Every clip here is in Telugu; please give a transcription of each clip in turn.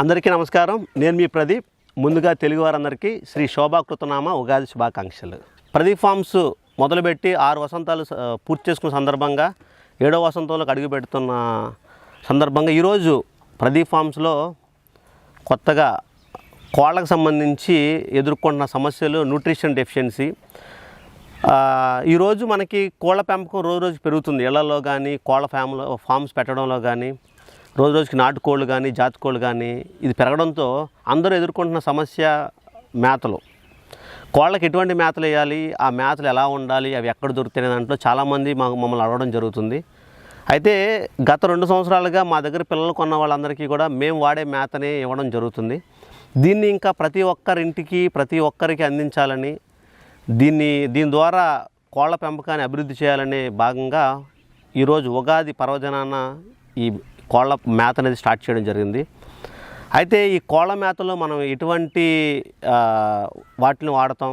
అందరికీ నమస్కారం. నేను మీ ప్రదీప్. ముందుగా తెలుగు వారందరికీ శ్రీ శోభాకృతనామ ఉగాది శుభాకాంక్షలు. ప్రదీప్ ఫార్మ్స్ మొదలుపెట్టి ఆరు వసంతాలు పూర్తి చేసుకున్న సందర్భంగా ఏడో వసంతంలోకి అడుగు పెడుతున్న సందర్భంగా ఈరోజు ప్రదీప్ ఫార్మ్స్లో కొత్తగా కోళ్ళకు సంబంధించి ఎదుర్కొంటున్న సమస్యలు న్యూట్రిషన్ డెఫిషియన్సీ. ఈరోజు మనకి కోళ్ళ పెంపకం రోజు రోజు పెరుగుతుంది. ఇళ్ళలో కానీ కోళ్ళ ఫామ్లో ఫామ్స్ పెట్టడంలో కానీ రోజు రోజుకి నాటుకోళ్ళు కానీ జాతికోళ్ళు కానీ ఇది పెరగడంతో అందరూ ఎదుర్కొంటున్న సమస్య మేతలు. కోళ్ళకి ఎటువంటి మేతలు వేయాలి ఆ మేతలు ఎలా ఉండాలి అవి ఎక్కడ దొరుకుతాయి దాంట్లో చాలామంది మాకు మమ్మల్ని అడగడం జరుగుతుంది. అయితే గత రెండు సంవత్సరాలుగా మా దగ్గర పిల్లలు కొన్న వాళ్ళందరికీ కూడా మేము వాడే మేతనే ఇవ్వడం జరుగుతుంది. దీన్ని ఇంకా ప్రతి ఒక్కరింటికి ప్రతి ఒక్కరికి అందించాలని దీన్ని దీని ద్వారా కోళ్ళ పెంపకాన్ని అభివృద్ధి చేయాలనే భాగంగా ఈరోజు ఉగాది పర్వదినాన ఈ కోళ్ళ మేత అనేది స్టార్ట్ చేయడం జరిగింది. అయితే ఈ కోళ్ళ మేతలో మనం ఎటువంటి వాటిని వాడతాం?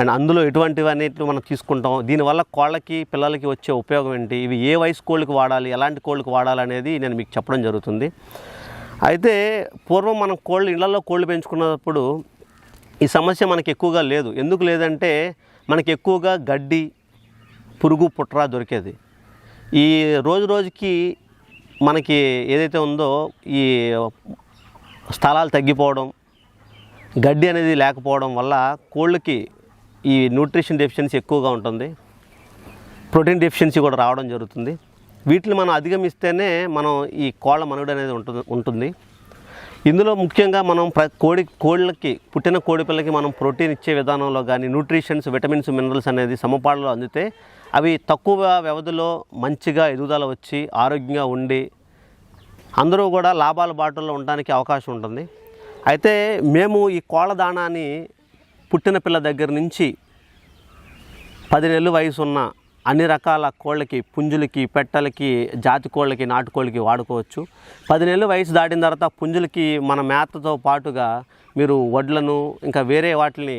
అండ్ అందులో ఎటువంటివన్నిటిని మనం తీసుకుంటాం? దీనివల్ల కోళ్ళకి పిల్లలకి వచ్చే ఉపయోగం ఏంటి? ఇవి ఏ వయసు కోళ్ళకి వాడాలి? ఎలాంటి కోళ్ళకి వాడాలి అనేది నేను మీకు చెప్పడం జరుగుతుంది. అయితే పూర్వం మనం కోళ్ళు ఇళ్ళలో కోళ్ళు పెంచుకున్నప్పుడు ఈ సమస్య మనకి ఎక్కువగా లేదు. ఎందుకు లేదంటే మనకి ఎక్కువగా గడ్డి పురుగు పుట్ర దొరికేది. ఈ రోజు రోజుకి మనకి ఏదైతే ఉందో ఈ స్థలాలు తగ్గిపోవడం గడ్డి అనేది లేకపోవడం వల్ల కోళ్ళకి ఈ న్యూట్రిషన్ డెఫిషియన్సీ ఎక్కువగా ఉంటుంది. ప్రోటీన్ డెఫిషియన్సీ కూడా రావడం జరుగుతుంది. వీటిని మనం అధిగమిస్తేనే మనం ఈ కోళ్ళ మనుగడ అనేది ఉంటుంది ఉంటుంది. ఇందులో ముఖ్యంగా మనం ప్ర కోడి కోళ్ళకి పుట్టిన కోడి పిల్లకి మనం ప్రోటీన్ ఇచ్చే విధానంలో కానీ న్యూట్రిషన్స్ విటమిన్స్ మినరల్స్ అనేది సమపాలలో అందితే అవి తక్కువ వ్యవధిలో మంచిగా ఎదుగుదల వచ్చి ఆరోగ్యంగా ఉండి అందరూ కూడా లాభాల బాటల్లో ఉండడానికి అవకాశం ఉంటుంది. అయితే మేము ఈ కోళ్ళ దాణాన్ని పుట్టిన పిల్ల దగ్గర నుంచి పది నెలలు వయసు ఉన్న అన్ని రకాల కోళ్ళకి పుంజులకి పెట్టలకి జాతి కోళ్ళకి నాటుకోళ్ళకి వాడుకోవచ్చు. పది నెలలు వయసు దాటిన తర్వాత పుంజులకి మన మేతతో పాటుగా మీరు వడ్లను ఇంకా వేరే వాటిని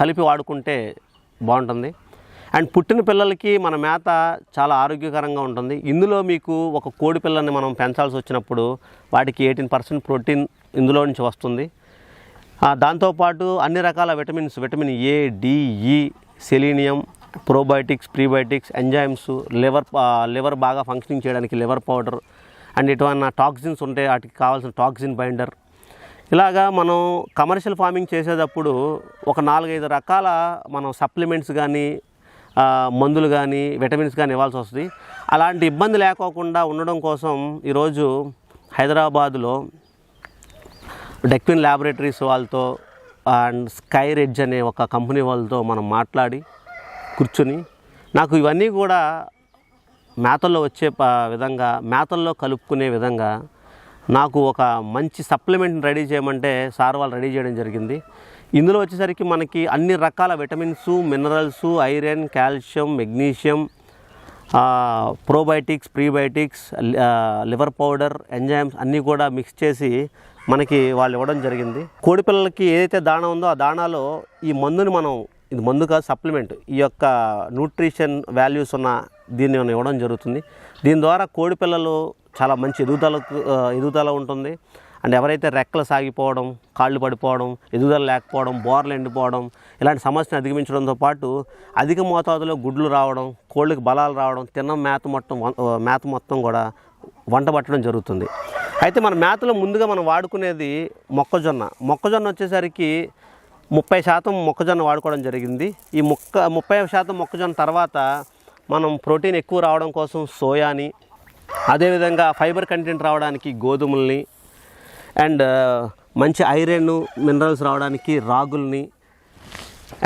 కలిపి వాడుకుంటే బాగుంటుంది. అండ్ పుట్టిన పిల్లలకి మన మేత చాలా ఆరోగ్యకరంగా ఉంటుంది. ఇందులో మీకు ఒక కోడి పిల్లని మనం పెంచాల్సి వచ్చినప్పుడు వాటికి ఎయిటీన్ పర్సెంట్ ప్రోటీన్ ఇందులో నుంచి వస్తుంది. దాంతోపాటు అన్ని రకాల vitamins vitamin A D E selenium probiotics prebiotics enzymes liver liver బాగా ఫంక్షనింగ్ చేయడానికి లివర్ పౌడర్ అండ్ ఎటువంటి టాక్సిన్స్ ఉంటే వాటికి కావాల్సిన టాక్సిన్ బైండర్. ఇలాగా మనం కమర్షియల్ ఫార్మింగ్ చేసేటప్పుడు ఒక నాలుగైదు రకాల మనం సప్లిమెంట్స్ కానీ మందులు కానీ విటమిన్స్ కానీ ఇవ్వాల్సి వస్తుంది. అలాంటి ఇబ్బంది లేకోకుండా ఉండడం కోసం ఈరోజు హైదరాబాదులో డెక్విన్ ల్యాబొరేటరీస్ వాళ్ళతో అండ్ స్కై రెడ్జ్ అనే ఒక కంపెనీ వాళ్ళతో మనం మాట్లాడి కూర్చుని నాకు ఇవన్నీ కూడా మేతల్లో వచ్చే విధంగా మేతల్లో కలుపుకునే విధంగా నాకు ఒక మంచి సప్లిమెంట్ని రెడీ చేయమంటే సార్ వాళ్ళు రెడీ చేయడం జరిగింది. ఇందులో వచ్చేసరికి మనకి అన్ని రకాల vitamins minerals iron calcium magnesium probiotics prebiotics liver powder enzymes అన్నీ కూడా మిక్స్ చేసి మనకి వాళ్ళు ఇవ్వడం జరిగింది. కోడి పిల్లలకి ఏదైతే దాణా ఉందో ఆ దాణాలో ఈ మందుని మనం ఇది మందు కాదు సప్లిమెంట్ ఈ యొక్క న్యూట్రిషన్ వాల్యూస్ ఉన్న దీన్ని మనం ఇవ్వడం జరుగుతుంది. దీని ద్వారా కోడి పిల్లలు చాలా మంచి ఎదుగుదల ఎదుగుదల ఉంటుంది. అండ్ ఎవరైతే రెక్కలు సాగిపోవడం కాళ్ళు పడిపోవడం ఎదుగుదల లేకపోవడం బోర్లు ఎండిపోవడం ఇలాంటి సమస్యను అధిగమించడంతో పాటు అధిక మోతాదులో గుడ్లు రావడం కోళ్ళకి బలాలు రావడం తిన్న మేత మొత్తం మేత మొత్తం కూడా వంట పట్టడం జరుగుతుంది. అయితే మన మేతలో ముందుగా మనం వాడుకునేది మొక్కజొన్న. మొక్కజొన్న వచ్చేసరికి ముప్పై శాతం మొక్కజొన్న వాడుకోవడం జరిగింది. ఈ మొక్క ముప్పై శాతం మొక్కజొన్న తర్వాత మనం ప్రోటీన్ ఎక్కువ రావడం కోసం సోయాని అదేవిధంగా ఫైబర్ కంటెంట్ రావడానికి గోధుమల్ని అండ్ మంచి ఐరన్ మినరల్స్ రావడానికి రాగుల్ని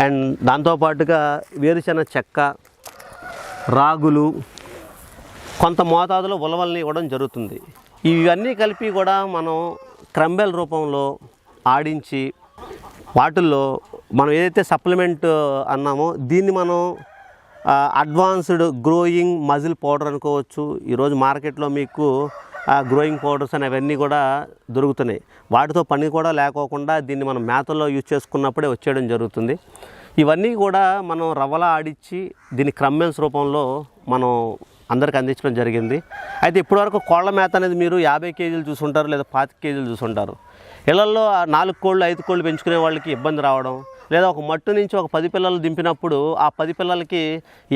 అండ్ దాంతోపాటుగా వేరుశెనగ చెక్క రాగులు కొంత మోతాదులో ఉలవల్ని ఇవ్వడం జరుగుతుంది. ఇవన్నీ కలిపి కూడా మనం క్రంబెల్ రూపంలో ఆడించి వాటిల్లో మనం ఏదైతే సప్లిమెంట్ అన్నామో దీన్ని మనం అడ్వాన్స్డ్ గ్రోయింగ్ మజిల్ పౌడర్ అనుకోవచ్చు. ఈరోజు మార్కెట్లో మీకు గ్రోయింగ్ పౌడర్స్ అని అవన్నీ కూడా దొరుకుతున్నాయి. వాటితో పని కూడా లేకోకుండా దీన్ని మనం మేతల్లో యూజ్ చేసుకున్నప్పుడే వచ్చేయడం జరుగుతుంది. ఇవన్నీ కూడా మనం రవ్వలా ఆడిచ్చి దీన్ని క్రమ్మెన్స్ రూపంలో మనం అందరికి అందించడం జరిగింది. అయితే ఇప్పటివరకు కోళ్ళ మేత అనేది మీరు యాభై కేజీలు చూసుంటారు లేదా పాతిక కేజీలు చూసుంటారు. ఇళ్ళలో ఆ నాలుగు కోళ్ళు ఐదు కోళ్ళు పెంచుకునే వాళ్ళకి ఇబ్బంది రావడం లేదా ఒక మట్టు నుంచి ఒక పది పిల్లలు దింపినప్పుడు ఆ పది పిల్లలకి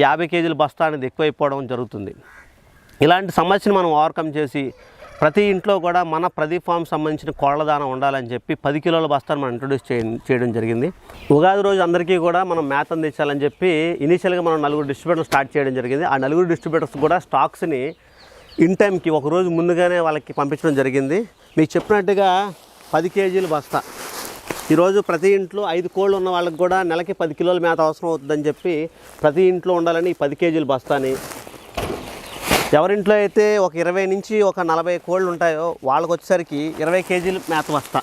యాభై కేజీల బస్తా అనేది ఎక్కువైపోవడం జరుగుతుంది. ఇలాంటి సమస్యను మనం ఓవర్కమ్ చేసి ప్రతి ఇంట్లో కూడా మన ప్రదీప్ ఫామ్ సంబంధించిన కోళ్ళ దానం ఉండాలని చెప్పి పది కిలోల బస్తాను మనం ఇంట్రొడ్యూస్ చేయడం జరిగింది. ఉగాది రోజు అందరికీ కూడా మనం మేత అందించాలని చెప్పి ఇనీషియల్గా మనం నలుగురు డిస్ట్రిబ్యూటర్స్ స్టార్ట్ చేయడం జరిగింది. ఆ నలుగురు డిస్ట్రిబ్యూటర్స్ కూడా స్టాక్స్ని ఇన్ టైంకి ఒక రోజు ముందుగానే వాళ్ళకి పంపించడం జరిగింది. మీకు చెప్పినట్టుగా పది కేజీలు బస్తా. ఈరోజు ప్రతి ఇంట్లో ఐదు కోళ్ళు ఉన్న వాళ్ళకి కూడా నెలకి పది కిలోల మేత అవసరం అవుతుందని చెప్పి ప్రతి ఇంట్లో ఉండాలని ఈ పది కేజీలు బస్తాని ఎవరింట్లో అయితే ఒక ఇరవై నుంచి ఒక నలభై కోళ్ళు ఉంటాయో వాళ్ళకి వచ్చేసరికి ఇరవై కేజీలు మేత వస్తా.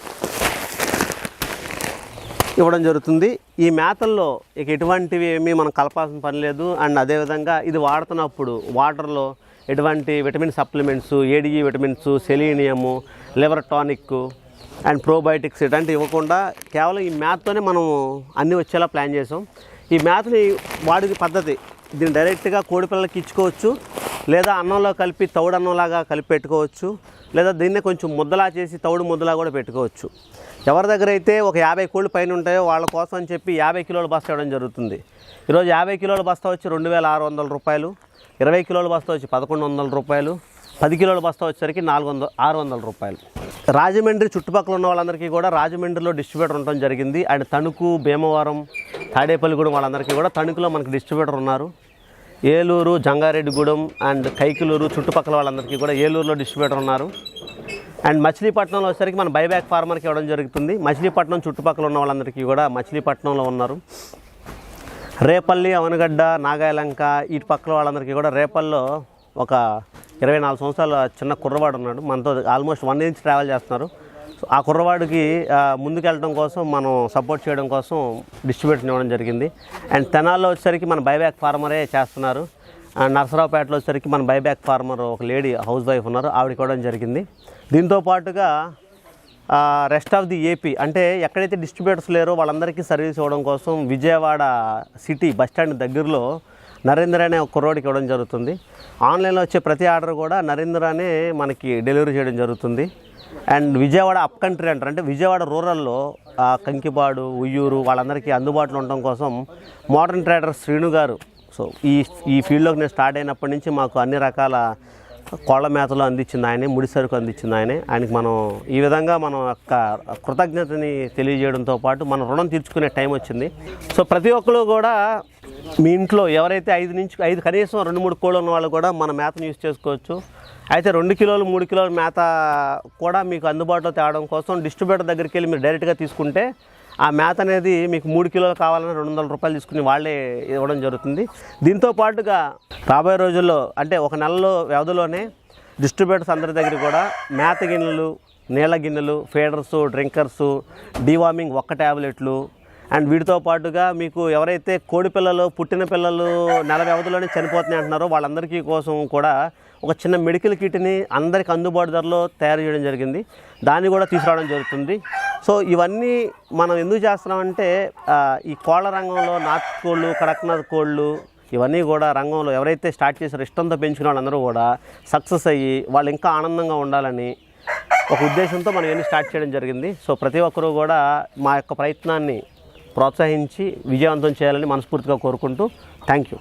ఇవ్వడం జరుగుతుంది. ఈ మేతల్లో ఇక ఎటువంటివి ఏమీ మనం కలపాల్సిన పని లేదు. అండ్ అదేవిధంగా ఇది వాడుతున్నప్పుడు వాటర్లో ఎటువంటి vitamin supplements A D E vitamins selenium liver tonic and probiotics ఇట్లాంటివి ఇవ్వకుండా కేవలం ఈ మ్యాథ్తోనే మనం అన్నీ వచ్చేలా ప్లాన్ చేసాం. ఈ మ్యాత్ని వాడికి పద్ధతి దీన్ని డైరెక్ట్గా కోడి పిల్లలకి ఇచ్చుకోవచ్చు. లేదా అన్నంలో కలిపి తౌడు అన్నంలాగా కలిపి పెట్టుకోవచ్చు లేదా దీన్నే కొంచెం ముద్దలా చేసి తౌడు ముద్దలా కూడా పెట్టుకోవచ్చు. ఎవరి దగ్గర అయితే ఒక యాభై కోళ్ళు పైన ఉంటాయో వాళ్ళ కోసం అని చెప్పి యాభై కిలోల బస్తా ఇవ్వడం జరుగుతుంది. ఈరోజు యాభై కిలోల బస్తా వచ్చి రెండు వేల ఆరు వందల రూపాయలు ఇరవై కిలోల బస్తా వచ్చి పదకొండు వందల రూపాయలు పది కిలోల బస్తా వచ్చేసరికి నాలుగు వందల ఆరు వందల రూపాయలు. రాజమండ్రి చుట్టుపక్కల ఉన్న వాళ్ళందరికీ కూడా రాజమండ్రిలో డిస్ట్రిబ్యూటర్ ఉండటం జరిగింది. అండ్ తణుకు భీమవరం తాడేపల్లిగూడెం వాళ్ళందరికీ కూడా తణుకులో మనకు డిస్ట్రిబ్యూటర్ ఉన్నారు. ఏలూరు జంగారెడ్డిగూడెం అండ్ కైకిలూరు చుట్టుపక్కల వాళ్ళందరికీ కూడా ఏలూరులో డిస్ట్రిబ్యూటర్ ఉన్నారు. అండ్ మచిలీపట్నంలో వచ్చేసరికి మన బైబ్యాక్ ఫార్మర్కి ఇవ్వడం జరుగుతుంది. మచిలీపట్నం చుట్టుపక్కల ఉన్న వాళ్ళందరికీ కూడా మచిలీపట్నంలో ఉన్నారు. రేపల్లి అవనగడ్డ నాగాయలంక ఇటు పక్కల వాళ్ళందరికీ కూడా రేపల్లో ఒక ఇరవై నాలుగు సంవత్సరాల చిన్న కుర్రవాడు ఉన్నాడు. మనతో ఆల్మోస్ట్ వన్ ఇంచ్ ట్రావెల్ చేస్తున్నారు. ఆ కుర్రవాడికి ముందుకెళ్ళడం కోసం మనం సపోర్ట్ చేయడం కోసం డిస్ట్రిబ్యూషన్ ఇవ్వడం జరిగింది. అండ్ తెనాల్లో వచ్చేసరికి మన బైబ్యాక్ ఫార్మరే చేస్తున్నారు. అండ్ నరసరావుపేటలో వచ్చేసరికి మన బైబ్యాక్ ఫార్మర్ ఒక లేడీ హౌస్ వైఫ్ ఉన్నారు. ఆవిడకి ఇవ్వడం జరిగింది. దీంతో పాటుగా రెస్ట్ ఆఫ్ ది ఏపీ అంటే ఎక్కడైతే డిస్ట్రిబ్యూటర్స్ లేరో వాళ్ళందరికీ సర్వీస్ ఇవ్వడం కోసం విజయవాడ సిటీ బస్ స్టాండ్ దగ్గరలో నరేంద్ర అనే ఒక కుర్రోడికి ఇవ్వడం జరుగుతుంది. ఆన్లైన్లో వచ్చే ప్రతి ఆర్డర్ కూడా నరేంద్ర అనే మనకి డెలివరీ చేయడం జరుగుతుంది. అండ్ విజయవాడ అప్ కంట్రీ అంటారు. అంటే విజయవాడ రూరల్లో కంకిపాడు ఉయ్యూరు వాళ్ళందరికీ అందుబాటులో ఉండడం కోసం మోడర్న్ ట్రేడర్ శ్రీను గారు సో ఈ ఈ ఫీల్డ్లోకి నేను స్టార్ట్ అయినప్పటి నుంచి మాకు అన్ని రకాల కోళ్ళ మేతలు అందించింది ఆయనే ముడి సరుకు అందించింది ఆయనే. ఆయనకి మనం ఈ విధంగా మనం యొక్క కృతజ్ఞతని తెలియజేయడంతో పాటు మన రుణం తీర్చుకునే టైం వచ్చింది. సో ప్రతి ఒక్కరు కూడా మీ ఇంట్లో ఎవరైతే ఐదు నుంచి ఐదు కనీసం రెండు మూడు కోళ్ళు ఉన్న వాళ్ళు కూడా మన మేతను యూజ్ చేసుకోవచ్చు. అయితే రెండు కిలోలు మూడు కిలోల మేత కూడా మీకు అందుబాటులో తేవడం కోసం డిస్ట్రిబ్యూటర్ దగ్గరికి వెళ్ళి మీరు డైరెక్ట్గా తీసుకుంటే ఆ మేత అనేది మీకు మూడు కిలోలు కావాలని రెండు వందల రూపాయలు తీసుకుని వాళ్ళే ఇవ్వడం జరుగుతుంది. దీంతో పాటుగా రాబోయే రోజుల్లో అంటే ఒక నెలలో వ్యవధిలోనే డిస్ట్రిబ్యూటర్స్ అందరి దగ్గర కూడా మేత గిన్నెలు నీళ్ళ గిన్నెలు ఫీడర్సు డ్రింకర్సు డీవార్మింగ్ ఒక్క ట్యాబ్లెట్లు అండ్ వీటితో పాటుగా మీకు ఎవరైతే కోడి పిల్లలు పుట్టిన పిల్లలు నెల వ్యవధిలోనే చనిపోతున్నాయి అంటున్నారో వాళ్ళందరికీ కోసం కూడా ఒక చిన్న మెడికల్ కిట్ని అందరికి అందుబాటు ధరలో తయారు చేయడం జరిగింది. దాన్ని కూడా తీసుకురావడం జరుగుతుంది. సో ఇవన్నీ మనం ఎందుకు చేస్తున్నామంటే ఈ కోళ్ళ రంగంలో నాటు కోళ్ళు కడక్నాథ్ కోళ్ళు ఇవన్నీ కూడా రంగంలో ఎవరైతే స్టార్ట్ చేశారో ఇష్టంతో పెంచుకున్న వాళ్ళందరూ కూడా సక్సెస్ అయ్యి వాళ్ళు ఇంకా ఆనందంగా ఉండాలని ఒక ఉద్దేశంతో మనం ఇవన్నీ స్టార్ట్ చేయడం జరిగింది. సో ప్రతి ఒక్కరూ కూడా మా యొక్క ప్రయత్నాన్ని ప్రోత్సహించి విజయవంతం చేయాలని మనస్ఫూర్తిగా కోరుకుంటూ థ్యాంక్ యూ